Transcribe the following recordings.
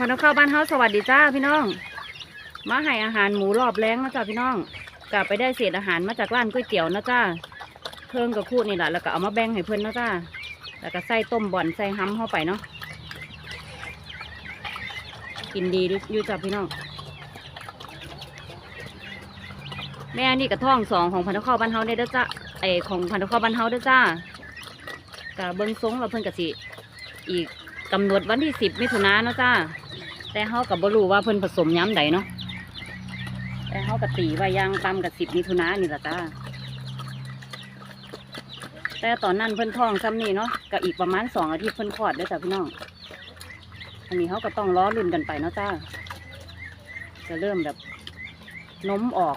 พนักข้าวบ้านเฮาสวัสดีจ้าพี่น้อง มาให้อาหารหมูรอบแรงนะจ้าพี่น้องกลับไปได้เศษอาหารมาจากร้านก๋วยเตี๋ยวนะจ้าเพิ่งกับคู่นี่แหละแล้วก็เอามาแบ่งให้เพื่อนนะจ้าแล้วก็ใส่ต้มบ่อนใส่ห้ำเข้าไปเนาะกินดีอยู่จ้าพี่น้อง แม่นี่กระท่องสองของพันธข้าวบ้านเฮาได้เด้อจ้าไอของพันธข้าวบ้านเฮาเด้อจ้ากะเบิ้งทรงเราเพิ่นกะสิอีก กำหนดวันที่สิบมิถุนายนเนาะจ้า แต่เฮากับ่รู้ว่าเพิ่นผสมย้ำใดเนาะ แต่เฮากะตีไว้ย่างตามกับสิบมิถุนายนนี่แหละจ้า แต่ตอนนั้นเพิ่นท้องซ้ำนี่เนาะก็อีกประมาณสองอาทิตย์เพิ่นคลอดเด้จ้าพี่น้อง อันนี้เฮาก็ต้องล้อรุ่นกันไปเนาะจ้า จะเริ่มแบบนมออก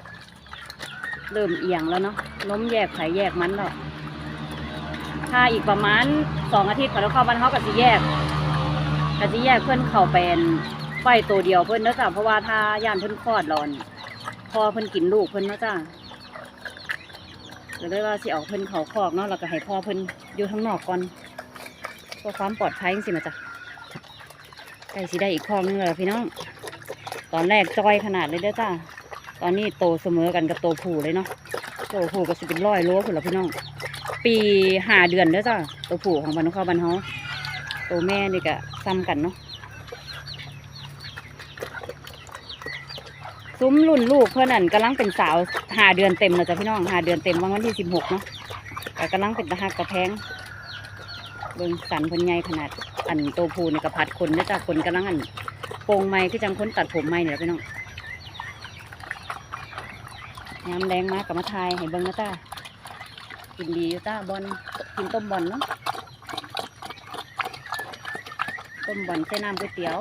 เริ่มเอียงแล้วเนาะล้มแยกไข่แยกมันแล้วถ้าอีกประมาณสองอาทิตย์พอเราเข้าบ้านเขาก็จะแยก ก็จะแยกเพื่อนเข้าเป็นไฟตัวเดียวเพื่อนเนาะจ้ะเพราะว่าถ้าย่านเพื่อนคลอดรอนพอเพื่อนกินลูกเพื่อนเนาะจ้ะก็เลยว่าสิเอาเพื่อนเขาคอกเนาะแล้วก็ให้พ่อเพื่อนอยู่ข้างนอกก่อนเพื่อความปลอดภัยสิมาจ้ะใกล้สิได้อีกคอกนึงเลยพี่น้อง ตอนแรกจอยขนาดเลยเด้อจ้าตอนนี้โตเสมอกันกับโตผู้เลยเนาะโตผู้ก็สิเป็นร้อยโลคุณละพี่น้อง ปีห้าเดือนเด้อจ้าโตผู้ของบ้านเขาบ้านเฮาโตแม่นี่ก็ ซ้ำกันเนาะซุ้มรุ่นลูกเพื่อนนั่นกำลังเป็นสาวหาเดือนเต็มแล้วจ้ะพี่น้องหาเดือนเต็มวันที่สิบหกเนาะก็กำลังเป็นตะหักกระแพงเบิ่งสันพิ่นใหญ่ขนาดอันโตผู้นี่ก็พัดคนเด้อจ้าคนกำลังอันโปงไม้คือจังคนตัดผมไม้เนี่ยพี่น้องยามแรงมากกับมาทายให้เบิ้งนะจ้ากินดีอยู่จ้าบอลกินต้มบอลเนาะ ต้มบอลใส่น้ำก๋วยเตี๋ยว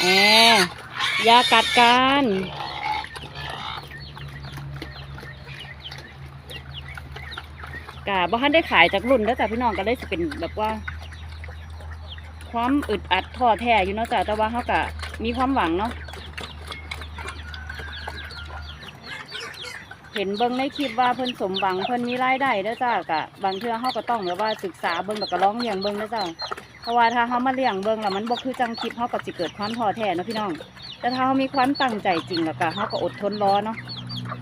แอย่ากัดกันกะบ่ทันได้ขายจากรุ่นแล้วจ้ะพี่น้องก็เลยสิเป็นแบบว่า ความอึดอัดท้อแท้อยู่เนาะจ้ะแต่ว่าเขากะมีความหวังเนาะ เห็นเบิ้งในคลิปว่าเพิ่นสมหวังเพิ่นมีรายได้แล้วจ้ะกะบางเทื่อเขาก็ต้องแบบว่าศึกษาเบิ้งแล้วก็ร้องเลี้ยงเบิ้งแล้วจ้ะเพราะว่าถ้าเขามาเลี้ยงเบิ้งแล้วมันบ่คือจังคลิปเขาก็สิเกิดความท้อแท้เนาะพี่น้อง แต่ถ้าเขามีความตั้งใจจริงแล้วก็เขาก็อดทนรอเนาะ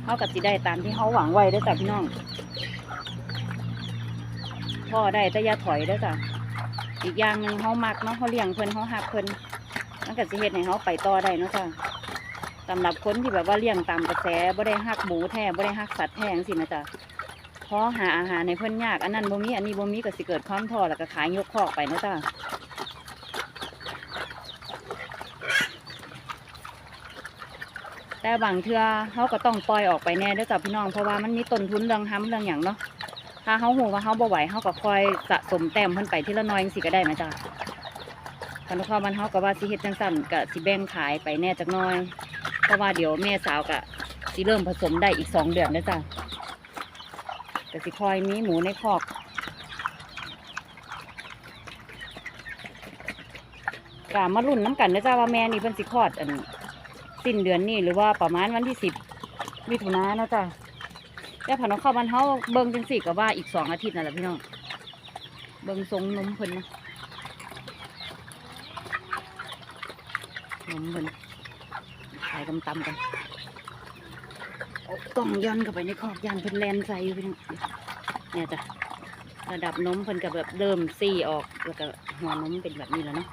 เขาก็สิได้ตามที่เขาหวังไว้เด้อจ้ะพี่น้องพ่อได้แต่อยาถอยเด้อจ้ะอีกอย่างหนึ่งเขามักเนาะเขาเลี้ยงเพิ่นเขาหักเพิ่นมันก็สิเฮ็ดให้เขาไปต่อได้เนาะจ้ะ สำหรับคนที่แบบว่าเลี้ยงตามกระแสบ่ได้หักหมูแท้บ่ได้หักสัตว์แท้จังซี่นะจ้ะพอหาอาหารในเพิ่นยากอันนั้นบ่มีอันนี้บ่มีก็สิเกิดความท้อแล้วก็ขายยกคอกไปนะจ้ะแต่บางเทือเขาก็ต้องปล่อยออกไปแน่ด้อจ้ะพี่น้องเพราะว่ามันมีต้นทุนเรื่องห้ำเรื่องหยังเนาะถ้าเขาหูว่าเขาบ่ไหวเขาก็คอยสะสมแต้มเพิ่นไปทีละน้อยสิก็ได้ไหมจ้ะคันพ่อมันเขาก็ว่าสิเฮ็ดจังสั่นก็สิแบ่งขายไปแน่จักน้อย เพราะว่าเดี๋ยวแม่สาวก็สิเริ่มผสมได้อีกสองเดือนแล้วจ้ะก็สิคอยมีหมูในคอกกะมารุ่นน้ำกันนะจ้าว่าแม่นี่เพิ่นสิคลอดอันสิ้นเดือนนี้หรือว่าประมาณวันที่สิบมิถุนายนนะจ้ะแต่ผ่านเข้าบ้านเฮาเบิ่งจังสี่ก็ว่าอีกสองอาทิตย์นั่นแหละพี่น้องเบิ่งทรงนมเพิ่นนะนมเพิ่นายกำตำกันกล่องย้อนเข้าไปในคอกยานเพิ่นแลนใส่อยู่พี่น้องเนี่ยจ้ะระดับนมเพิ่นก็แบบเริ่มซี่ออกแล้วก็หัวนมเป็นแบบนี้แล้วเนาะ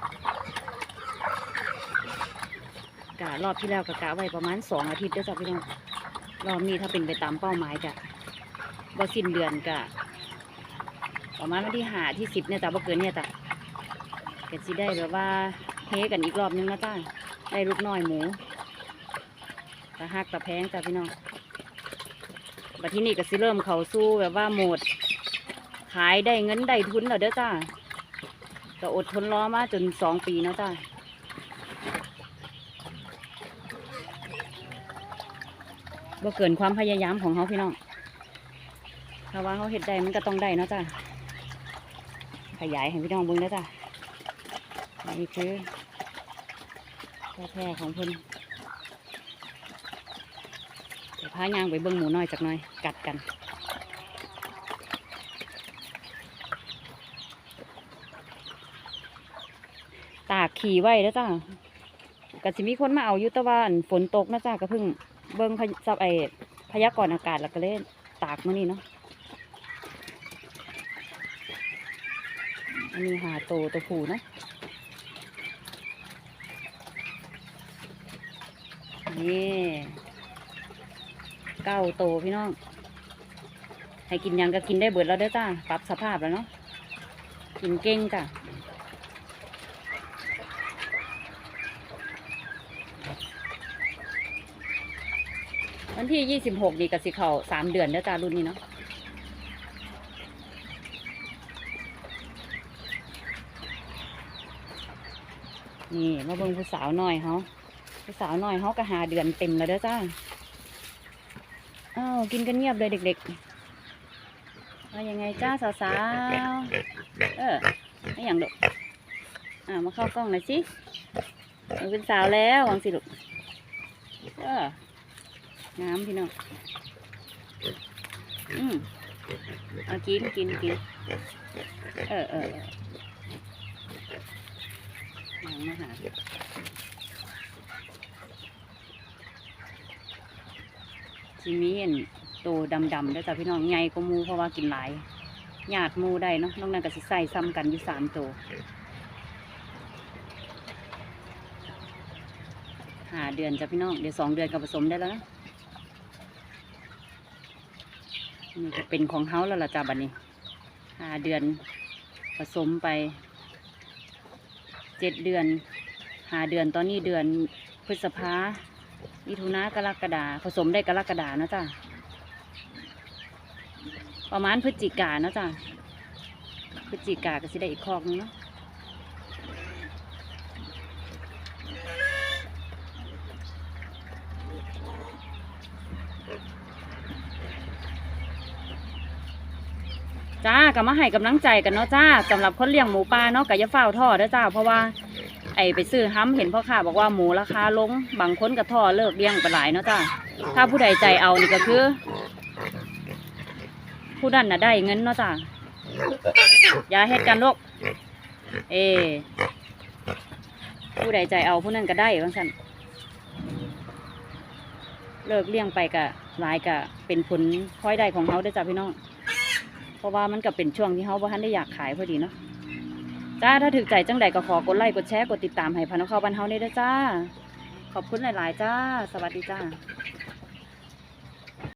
กะรอบที่แล้วก็กะไว้ประมาณสองอาทิตย์เด้อจ้ะพี่น้องรอบนี้ถ้าเป็นไปตามเป้าหมายกะบ่สิ้นเดือนกะประมาณวันที่หาที่สิบเนี่ยจ้ะบ่เกินเนี่ยจ้ะก็สิได้แบบว่าเฮกันอีกรอบนึงนะจ้าได้ลูกน้อยหมู ตะหักตะแพงจ้ะพี่น้องบัดที่นี่ก็สิเริ่มเขาสู้แบบว่าหมด ขายได้เงินได้ทุนแล้วเด้อจ้าก็อดทนรอมาจนสองปีเนาะจ้าบ่เกินความพยายามของเขาพี่น้องถ้าว่าเขาเห็ดได้มันก็ต้องได้เนาะจ้ะขยายให้พี่น้องเบิ่งแล้วจ้ะนี่คือแท้ๆของเพิ่น พายางไปเบิ่งหมูน้อยจักหน่อย กัดกันตากขี่ไว้แล้วจ้าก็สิมีคนมาเอายู่แต่ว่าอั่นฝนตกนะจ้าก็เพิ่งเบิ่งพยซับไอพยากรณ์อากาศแล้วก็เลยตากมื้อนี้เนาะอันนี้หาโตตัวผู้นะนี่ เก้าโตพี่น้อง ให้กินยังก็กินได้เบิดแล้วเด้จ้า ปรับสภาพแล้วเนาะ กินเก่งจ้ะวันที่ยี่สิบหกนี่กับสิเขาสามเดือนแล้วจ้ารุ่นนี้เนาะนี่มาเบิ่งผู้สาวหน่อยเขาผู้สาวหน่อยเขาก็หาเดือนเต็มแล้วเด้อจ้า อ้าวกินกันเงียบเลยเด็กๆว่ายังไงจ้าสาวๆ เออไม่อย่างดุอ่ามาเข้ากล้องหน่อยสิหนูเป็นสาวแล้ววังสิลูกเออน้ำพี่น้องอืมเอากินกินกินเออเออเออน้ำมาหา จิมีเห็นโตดำดำๆด้วยจ้ะพี่น้องใหญ่ก็มูเพราะว่ากินหลายหยาดมูได้เนาะน้อกนั้นก็สิใส่ซ้ำกันอยู่สามตัวหาเดือนจ้ะพี่น้องเดี๋ยวสองเดือนก็ผสมได้แล้วนะนี่ก็เป็นของเฮาแล้วล่ะจ้าบัดนี้ห้าเดือนผสมไปเจ็ดเดือนห้าเดือนตอนนี้เดือนพฤษภา มิถุนากรกฎาผสมได้กรกฎาเนาะจ้าประมาณพฤศจิกาเนาะจ้าพฤศจิกาก็สิได้อีกคอกนึงเนาะจ้าก็มาให้กำลังใจกันเนาะจ้าสำหรับคนเลี้ยงหมูป่าเนาะก็อย่าเฝ้าวท่อเด้อจ้าเพราะว่า ไอไปซื้อห้ำเห็นพ่อค้าบอกว่าหมูราคาลงบางคนก็ท่อเลิกเลี้ยงไปหลายเนาะจ้าถ้าผู้ใดใจเอานี่ก็คือ ผู้นั้นน่ะได้เงินเนาะจ้าอย่าเฮ็ดกันลูกเอ ผู้ใดใจเอาผู้นั้นก็ได้ว่าซั่นเลิกเลี้ยงไปก็หลายก็เป็นผลพลอยได้ของเขาเด้อจ้าพี่น้อง เพราะว่ามันก็เป็นช่วงที่เขาบ่ทันได้อยากขายพอดีเนาะ จ้าถ้าถึกใจจังใดก็ขอกดไลค์กดแชร์กดติดตามให้พันธุ์เข้าบ้านเฮาได้เด้อจ้า ขอบคุณหลาย ๆ จ้า สวัสดีจ้า